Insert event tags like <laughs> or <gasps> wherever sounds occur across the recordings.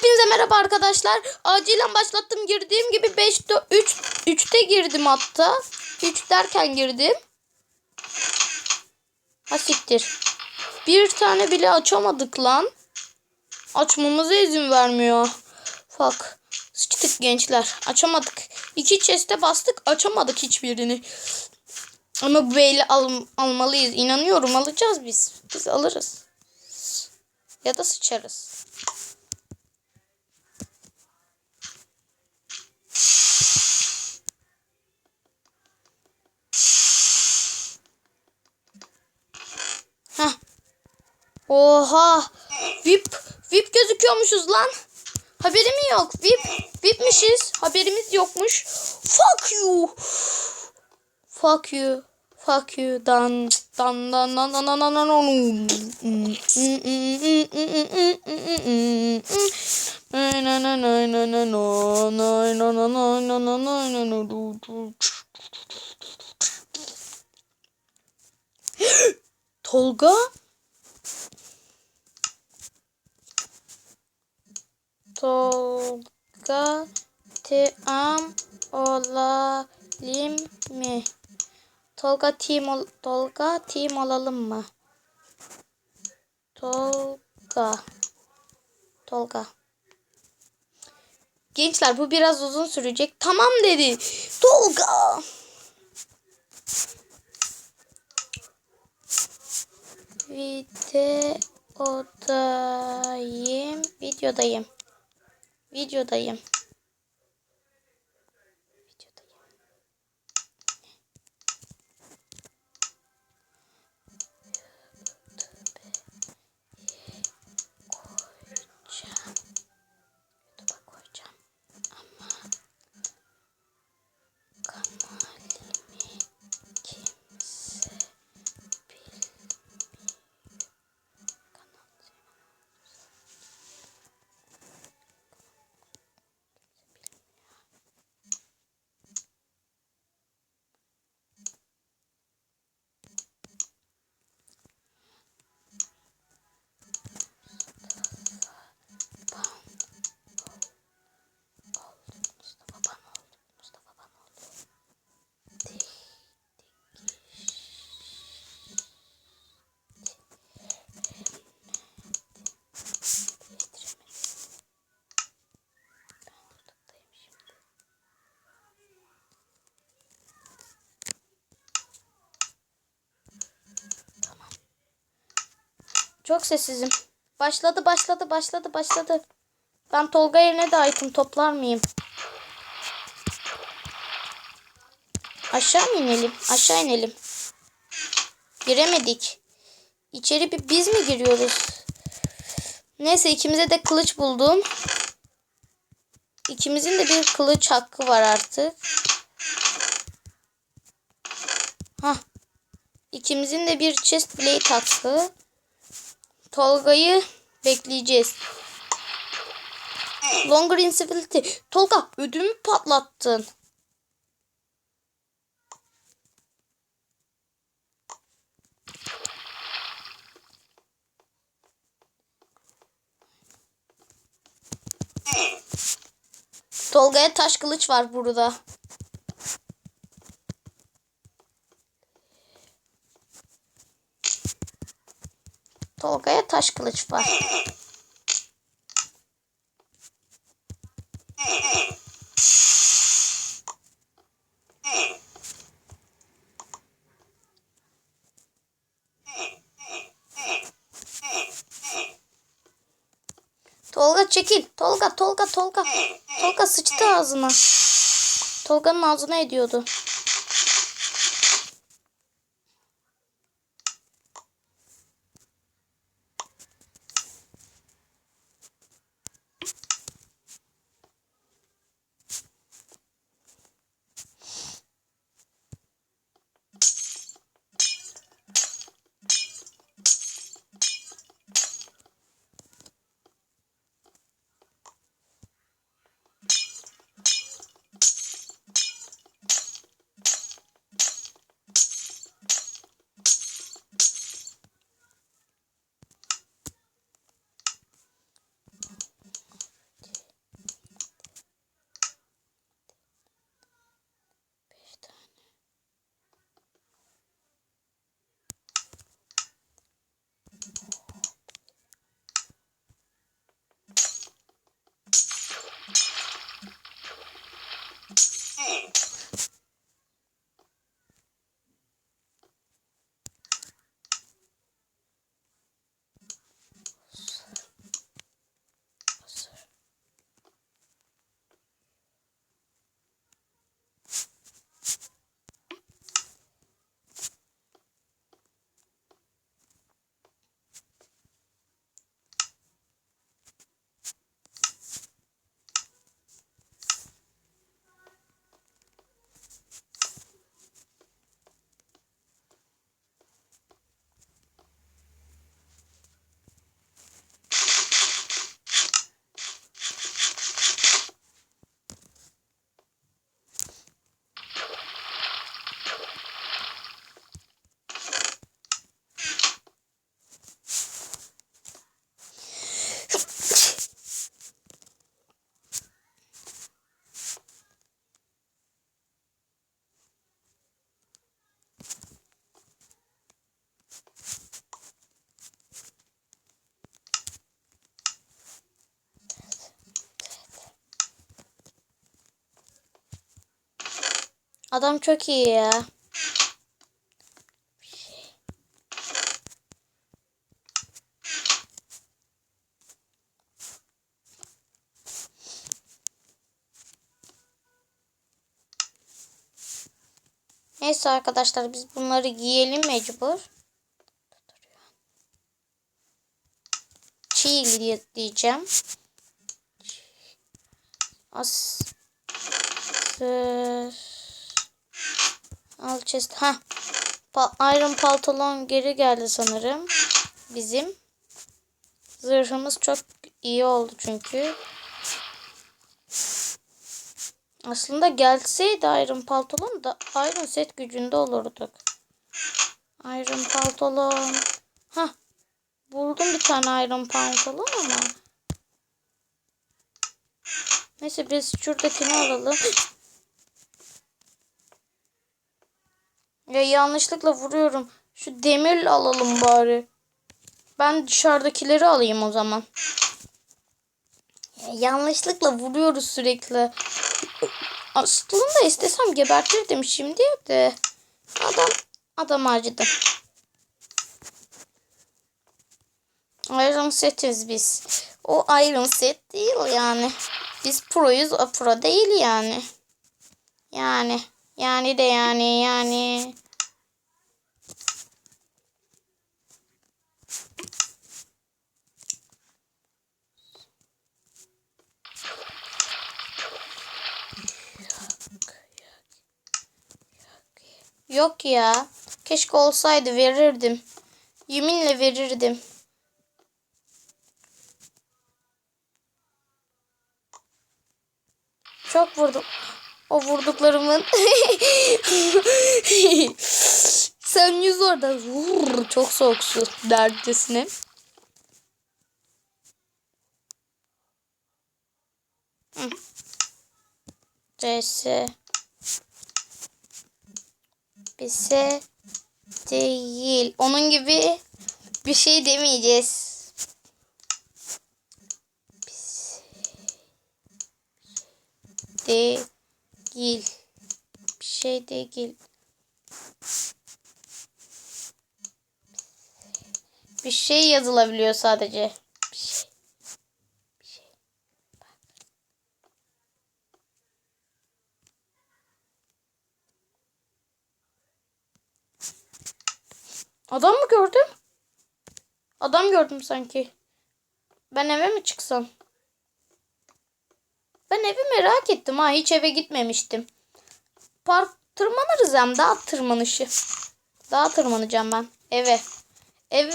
Hepinize merhaba arkadaşlar. Acilen başlattım girdiğim gibi 5 3 3'te girdim hatta. 3 derken girdim. Ha. Bir tane bile açamadık lan. Açmamıza izin vermiyor. Fuck. Sıçtık gençler. Açamadık. İki chest'e bastık açamadık hiçbirini. Ama bu beyle al, almalıyız. İnanıyorum alacağız biz. Biz alırız. Ya da sıçarız. Oha. VIP. VIP gözüküyormuşuz lan. Haberim yok. VIP. VIP'mişiz. Haberimiz yokmuş. Fuck you. Fuck you. Fuck you. Dan dan dan dan dan dan dan dan Dan. <gasps> Tolga? Tolga team olalım mı? Tolga team ol Tolga team olalım mı? Tolga. Tolga. Gençler bu biraz uzun sürecek. Tamam dedi. Tolga. Videodayım. Videodayım. Videodayım. Çok sessizim. Başladı başladı başladı başladı. Ben Tolga yerine de item toplar mıyım? Aşağı mı inelim? Aşağı inelim. Giremedik. İçeri bir biz mi giriyoruz? Neyse ikimize de kılıç buldum. İkimizin de bir kılıç hakkı var artık. Hah. İkimizin de bir chest plate hakkı. Tolga'yı bekleyeceğiz. Longer Incivility. Tolga ödümü patlattın. Tolga'ya taş kılıç var burada. Tolga'ya taş kılıç var. Tolga çekil. Tolga, Tolga, Tolga. Tolga sıçtı ağzına. Tolga'nın ağzına ediyordu. Adam çok iyi ya. Neyse arkadaşlar biz bunları giyelim mecbur. Çiğ diye diyeceğim. As Sır. Al chest. Ha. Pa Iron pantolon geri geldi sanırım. Bizim. Zırhımız çok iyi oldu çünkü. Aslında gelseydi Iron pantolon da Iron set gücünde olurduk. Iron pantolon. Ha. Buldum bir tane Iron pantolon ama. Neyse biz şuradakini alalım. Ya yanlışlıkla vuruyorum. Şu demirle alalım bari. Ben dışarıdakileri alayım o zaman. Ya yanlışlıkla vuruyoruz sürekli. Aslında istesem gebertirdim şimdi de. Adam adam acıdı. Iron setiz biz. O Iron set değil yani. Biz proyuz o pro değil yani. Yani. Yani de yani yani. Yok ya. Keşke olsaydı verirdim. Yeminle verirdim. Çok vurdum. Vurduklarımın. <laughs> Sen yüz orada. Vur, çok soğuk su dercesine. CS. Bise değil. Onun gibi bir şey demeyeceğiz. Değil. Bir şey değil. Bir şey yazılabiliyor sadece. Bir şey. Bir şey. Adam mı gördüm? Adam gördüm sanki. Ben eve mi çıksam? Ben evi merak ettim ha. Hiç eve gitmemiştim. Park tırmanırız hem. Dağ tırmanışı. Dağ tırmanacağım ben. Eve. Ev.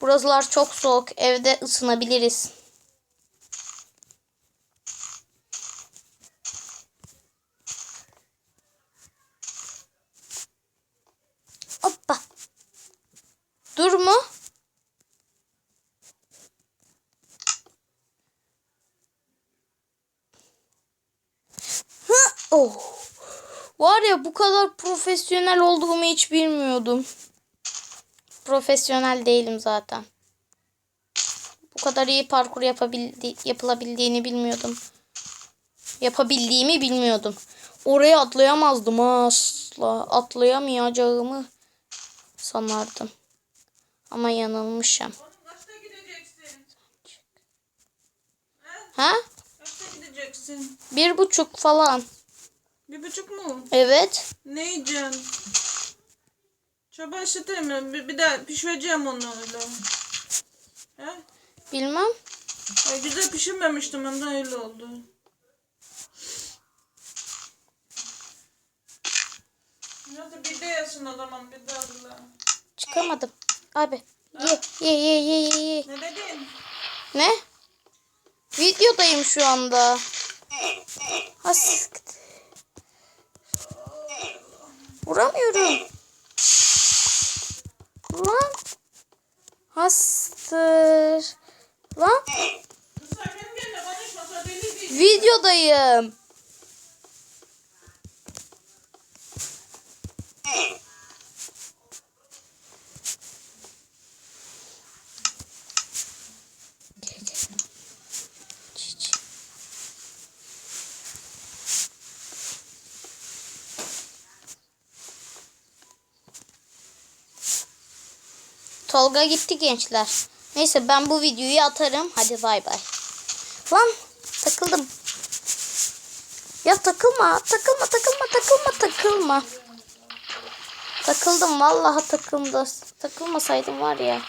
Buralar çok soğuk. Evde ısınabiliriz. Hoppa. Dur mu? Oh. Var ya bu kadar profesyonel olduğumu hiç bilmiyordum. Profesyonel değilim zaten. Bu kadar iyi parkur yapabildi yapılabildiğini bilmiyordum. Yapabildiğimi bilmiyordum. Oraya atlayamazdım asla. Atlayamayacağımı sanardım. Ama yanılmışım. Ha? Bir buçuk falan. Bir buçuk mu? Evet. Ne yiyeceksin? Çaba ışıtayım mı? Bir, bir de pişireceğim onu öyle. He? Bilmem. E, güzel pişirmemiştim ondan öyle oldu. Nasıl bir de yesin o zaman bir de Allah. Çıkamadım. Abi. Ye ye ye ye ye ye. Ne dedin? Ne? Videodayım şu anda. Ha sıktı. Vuramıyorum. Lan. Hastır. Lan. Videodayım. Tolga gitti gençler. Neyse ben bu videoyu atarım. Hadi bay bay. Lan takıldım. Ya takılma, takılma, takılma, takılma, takılma. Takıldım vallahi takıldı. Takılmasaydım var ya.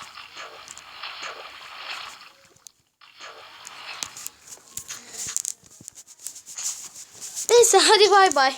Neyse hadi bay bay.